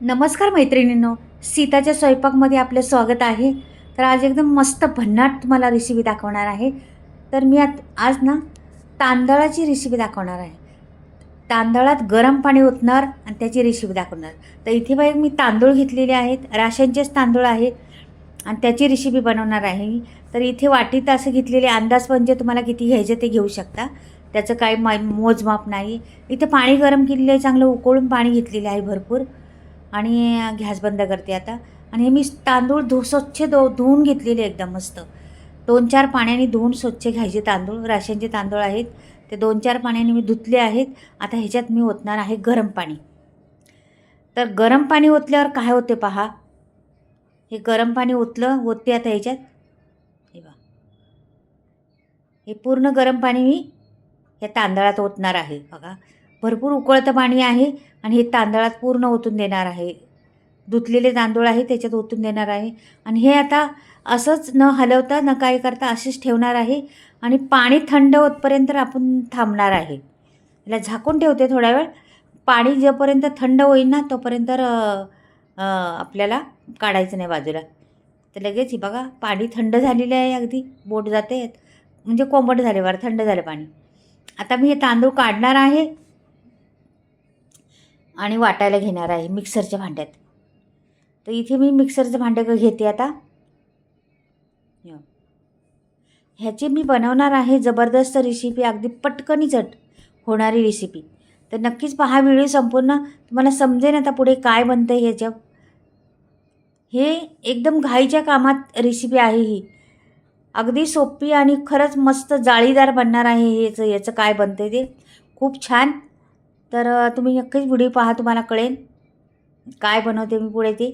नमस्कार मैत्रिणींनो सीताच्या स्वयंपाकमध्ये आपलं स्वागत आहे. तर आज एकदम मस्त भन्नाट तुम्हाला रेसिपी दाखवणार आहे. तर मी आत आज ना तांदळाची रेसिपी दाखवणार आहे. तांदळात गरम पाणी ओतणार आणि त्याची रेसिपी दाखवणार. तर इथे बाई मी तांदूळ घेतलेले आहेत. राशनचेच तांदूळ आहे. आणि त्याची रेसिपी बनवणार आहे तर इथे वाटीत असं घेतलेले अंदाज म्हणजे तुम्हाला किती घ्यायचे ते घेऊ शकता. त्याचं काही मा मोजमाप नाही. इथे पाणी गरम केलेलं आहे चांगलं उकळून पाणी घेतलेलं आहे भरपूर. आणि गॅस बंद करते आता. आणि हे मी तांदूळ धु स्वच्छ धु धुवून घेतलेले एकदम मस्त. दोन चार पाण्याने धुवून स्वच्छ घ्यायचे तांदूळ राशनचे तांदूळ आहेत. ते दोन चार पाण्याने मी धुतले आहेत. आता ह्याच्यात मी ओतणार आहे गरम पाणी. तर गरम पाणी ओतल्यावर काय होते पहा. हे गरम पाणी ओतलं ओतते आता ह्याच्यात. हे बा हे पूर्ण गरम पाणी मी या तांदळात ओतणार आहे बघा. भरपूर उकळतं पाणी आहे आणि हे तांदळात पूर्ण ओतून देणार आहे. धुतलेले तांदूळ आहे त्याच्यात ओतून देणार आहे. आणि हे आता असंच न हलवता न काय करता असेच ठेवणार आहे आणि पाणी थंड होतपर्यंत आपण थांबणार आहे. याला झाकून ठेवते थोडा वेळ. पाणी जोपर्यंत थंड होईल ना तोपर्यंत आपल्याला काढायचं नाही बाजूला. तर लगेच ही बघा पाणी थंड झालेलं आहे अगदी. बोट जाते. म्हणजे कोंबट झाले बरं थंड झालं पाणी. आता मी हे तांदूळ काढणार आहे. आणि वाटायला घेणार आहे मिक्सरच्या भांड्यात. तर इथे मी मिक्सरचं भांडं घेते आता. या. ह्याची मी बनवणार आहे जबरदस्त रेसिपी अगदी पटकनी झट होणारी रेसिपी तर नक्कीच पहा व्हिडिओ संपूर्ण तुम्हाला समजेन आता पुढे काय बनतं आहे ह्याच्या हे एकदम घाईच्या कामात रेसिपी आहे ही. अगदी सोपी आणि खरंच मस्त जाळीदार बनणार आहे याचं याचं काय बनतं ते. खूप छान. तर तुम्ही नक्कीच व्हिडिओ पहा तुम्हाला कळेल काय बनवते मी पुढे ते.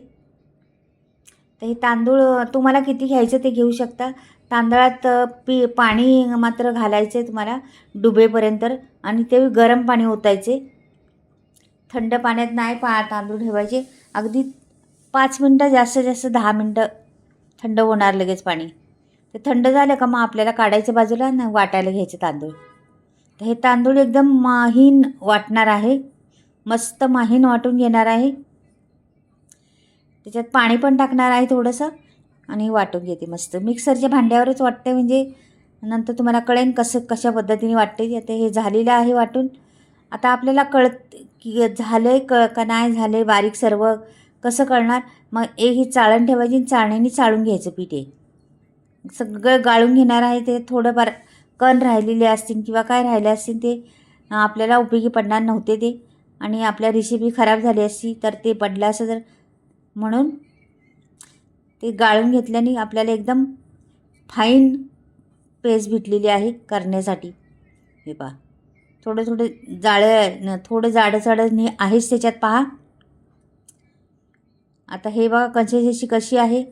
तर हे तांदूळ तुम्हाला किती घ्यायचं ते घेऊ शकता. तांदळात पी पाणी मात्र घालायचं आहे तुम्हाला डुबेपर्यंत आणि ते गरम पाणी ओतायचे. थंड पाण्यात नाही पा तांदूळ ठेवायचे. अगदी पाच मिनटं जास्तीत जास्त दहा मिनटं थंड होणार लगेच पाणी. ते थंड झालं का मग आपल्याला काढायचं बाजूला ना वाटायला घ्यायचे तांदूळ. हे तांदूळ एकदम माहीन वाटणार आहे. मस्त माहीन वाटून घेणार आहे. त्याच्यात पाणी पण टाकणार आहे थोडंसं आणि वाटून घेते मस्त. मिक्सरच्या भांड्यावरच वाटते म्हणजे नंतर तुम्हाला कळेन कसं कशा पद्धतीने वाटते. आता हे झालेलं आहे वाटून. आता आपल्याला कळत की झालं आहे क का नाही झालं आहे बारीक सर्व कसं कळणार? मग एक ही चाळण ठेवायची चाळणीने चाळून घ्यायचं पीठ हे. सगळं गाळून घेणार आहे ते थोडंफार. कण राहिलेले असतील किंवा काय राहिले असतील ते आपल्याला उपयोगी पडणार नव्हते ते. आणि आपल्या रेसिपी खराब झाली असती तर ते पडलं असं जर म्हणून ते गाळून घेतल्याने आपल्याला एकदम फाईन पेस्ट भेटलेली आहे करण्यासाठी. हे पहा. थोडं थोडं जाळं थोडं जाडं जाडं आहेच त्याच्यात पहा. आता हे बघा कन्सिस्टन्सी कशी आहे.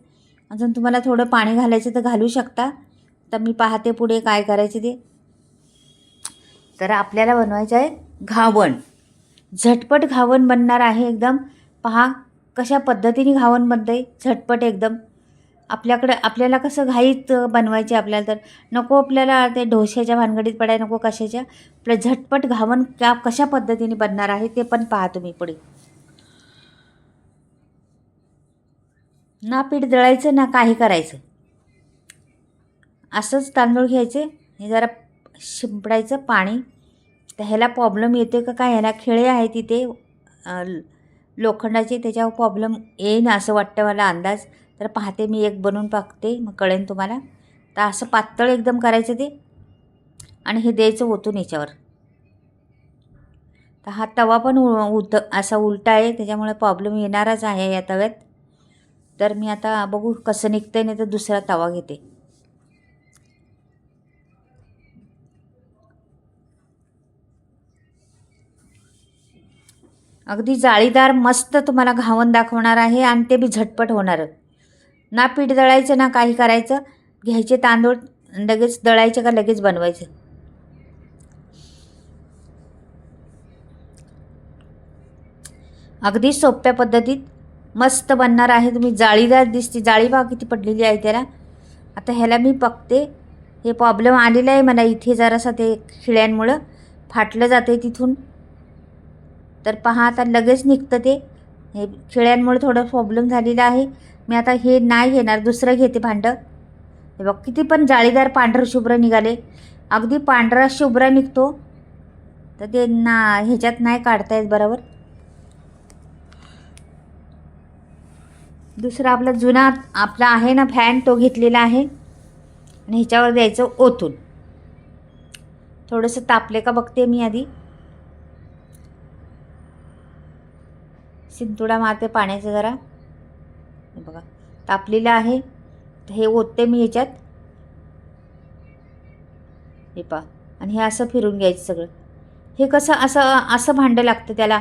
अजून तुम्हाला थोडं पाणी घालायचं तर घालू शकता. तर मी पाहते पुढे काय करायचे ते. तर आपल्याला बनवायचं आहे घावण. झटपट घावण बनणार आहे एकदम. पहा कशा पद्धतीने घावण बनतं आहे झटपट एकदम. आपल्याकडे आपल्याला कसं घाईत बनवायचे आपल्याला तर. नको आपल्याला ते डोश्याच्या भानगडीत पडाय नको कशाच्या. आपलं झटपट घावण क्या कशा पद्धतीने बनणार आहे ते पण पहा तुम्ही पुढे. ना पीठ दळायचं ना काही करायचं. असंच तांदूळ घ्यायचे. हे जरा शिंपडायचं पाणी. तर ह्याला प्रॉब्लेम येते का काय? ह्याला खिळे आहे तिथे लोखंडाचे त्याच्यावर प्रॉब्लेम येईन असं वाटतं मला अंदाज. तर पाहते मी एक बनवून पाकते. मग कळेन तुम्हाला. तर असं पातळ एकदम करायचं ते. आणि हे द्यायचं ओतून याच्यावर. तर हा तवा पण उ उत असा उलटा आहे. त्याच्यामुळे प्रॉब्लेम येणारच आहे या तव्यात. तर मी आता बघू कसं निघतंय. नाही तर दुसरा तवा घेते. अगदी जाळीदार मस्त तुम्हाला घावन दाखवणार आहे आणि ते बी झटपट होणार. ना पीठ दळायचं ना काही करायचं. घ्यायचे तांदूळ लगेच दळायचे का लगेच बनवायचं? अगदी सोप्या पद्धतीत मस्त बनणार आहे तुम्ही. जाळीदार दिसते. जाळी भाव किती पडलेली आहे त्याला. आता ह्याला मी बघते हे प्रॉब्लेम आलेला आहे मला इथे जरासा ते खिळ्यांमुळं. फाटलं जाते तिथून. तर पहा आता लगेच निघतं ते. हे खेळ्यांमुळे थोडं प्रॉब्लेम झालेला आहे. मी आता हे नाही घेणार दुसरं घेते भांडं. हे बघ किती पण जाळीदार पांढरं शुभ्र निघाले. अगदी पांढरा शुभ्र निघतो. तर ते ना ह्याच्यात नाही काढता येत बरोबर? दुसरा आपला जुना आपला आहे ना फॅन तो घेतलेला आहे. आणि ह्याच्यावर द्यायचं ओतून. थोडंसं तापले का बघते मी आधी. सिंतुडा मारते पाण्याचं जरा. हे बघा तापलेलं आहे. तर हे ओतते मी ह्याच्यात हे पा आणि हे असं फिरून घ्यायचं सगळं. हे कसं असं असं भांडं लागतं त्याला.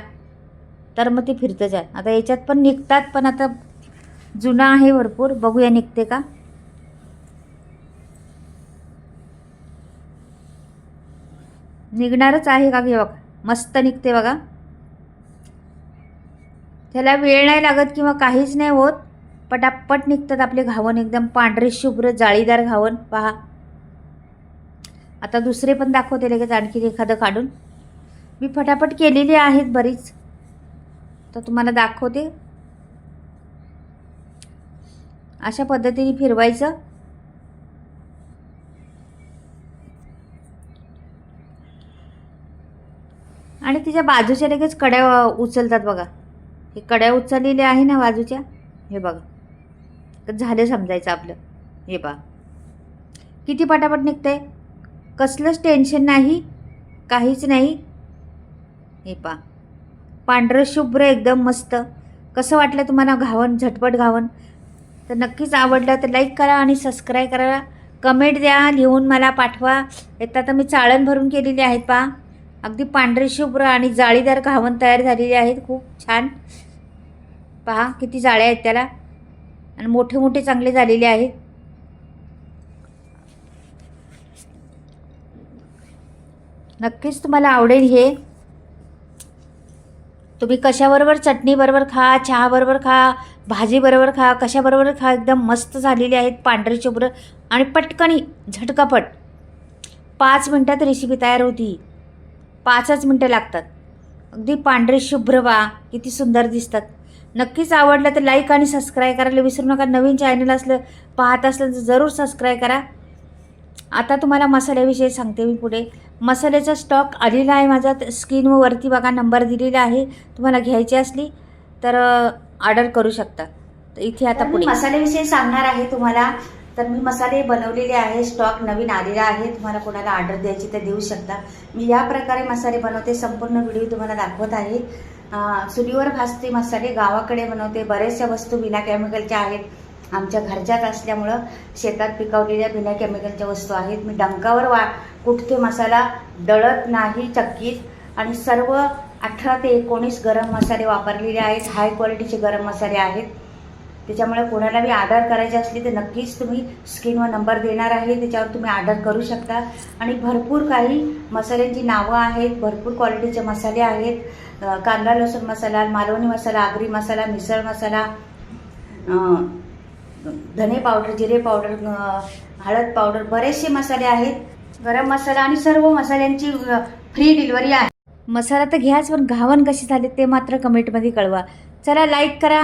तर मग ते फिरतं जाय आता याच्यात पण निघतात पण आता जुना आहे भरपूर. बघूया निघते का? निघणारच आहे का घे बघा? मस्त निघते बघा. त्याला वेळ नाही लागत किंवा काहीच नाही होत. पटापट निघतात आपले घावण एकदम. पांढरे शुभ्र जाळीदार घावण. पहा. आता दुसरे पण दाखवते लगेच आणखी एखादं काढून. मी फटाफट केलेली आहेत बरीच. तर तुम्हाला दाखवते. अशा पद्धतीने फिरवायचं. आणि तिच्या बाजूच्या लगेच कड्या उचलतात बघा. हे कड्या उचललेल्या आहे ना बाजूच्या? हे बघा. झालं समजायचं आपलं. हे बघा किती पटापट निघतंय? कसलंच टेन्शन नाही काहीच नाही. हे पा पांढरं शुभ्र एकदम मस्त. कसं वाटलं तुम्हाला घावन झटपट घावन? तर नक्कीच आवडलं तर लाईक करा आणि सबस्क्राईब करा. कमेंट द्या लिहून मला पाठवा. येतात तर मी चाळण भरून केलेली आहेत पा अगदी पांढरे शुभ्र आणि जाळीदार घावन तयार झालेले आहेत. खूप छान. पहा किती जाळ्या आहेत त्याला. आणि मोठे मोठे चांगले झालेले आहेत. नक्कीच तुम्हाला आवडेल हे. तुम्ही कशाबरोबर चटणीबरोबर खा चहाबरोबर खा भाजीबरोबर खा कशाबरोबर खा एकदम मस्त झालेली आहेत पांढरे शुभ्र आणि पटकनी झटकापट. पाच मिनटात रेसिपी तयार होती. पाचच मिनटं लागतात. अगदी पांढरे शुभ्र वा किती सुंदर दिसतात. नक्कीच आवडलं तर लाईक आणि सबस्क्राईब करायला विसरू नका. नवीन चॅनल असलं पाहत असलं तर जरूर सबस्क्राईब करा. आता तुम्हाला मसाल्याविषयी सांगते मी पुढे. मसाल्याचा स्टॉक आलेला आहे माझा. स्क्रीनवरती बघा नंबर दिलेला आहे. तुम्हाला घ्यायची असली तर ऑर्डर करू शकता. तर इथे आता पुढे. मसाल्याविषयी सांगणार आहे तुम्हाला. तर मी मसाले बनवलेले आहे स्टॉक नवीन आलेला आहे तुम्हाला कोणाला ऑर्डर द्यायची तर देऊ शकता. मी या प्रकारे मसाले बनवते संपूर्ण व्हिडिओ तुम्हाला दाखवत आहे. चुलीवर भाजते मसाले गावाकडे बनवते बऱ्याचशा वस्तू बिना केमिकलच्या आहेत. आमच्या घरच्याच असल्यामुळं शेतात पिकवलेल्या बिना केमिकलच्या वस्तू आहेत. मी डंकावर वा कुठते मसाला दळत नाही चक्कीत. आणि सर्व अठरा ते एकोणीस गरम मसाले वापरलेले आहेत. हाय क्वालिटीचे गरम मसाले आहेत. त्याच्यामुळे कोणाला बी ऑर्डर करायची असली तर नक्कीच तुम्ही स्क्रीनवर नंबर देणार आहे त्याच्यावर तुम्ही ऑर्डर करू शकता. आणि भरपूर काही मसाल्यांची नावं आहेत भरपूर क्वालिटीचे मसाले आहेत. कांदा लसूण मसाला मालवणी मसाला आगरी मसाला मिसळ मसाला धने पावडर जिरे पावडर हळद पावडर बरेचसे मसाले आहेत. गरम मसाला आणि सर्व मसाल्यांची फ्री डिलिव्हरी आहे. मसाला तर घ्याच पण घावन कशी झाले ते मात्र कमेंटमध्ये कळवा. चला लाईक करा.